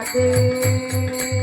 রাধে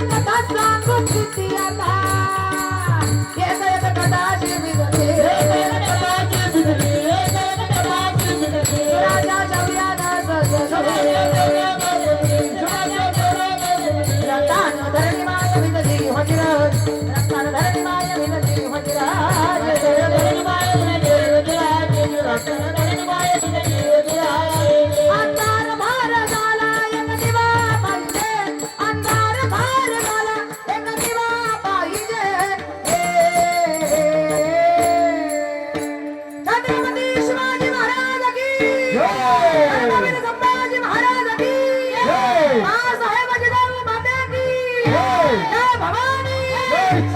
आता सांगून किती आता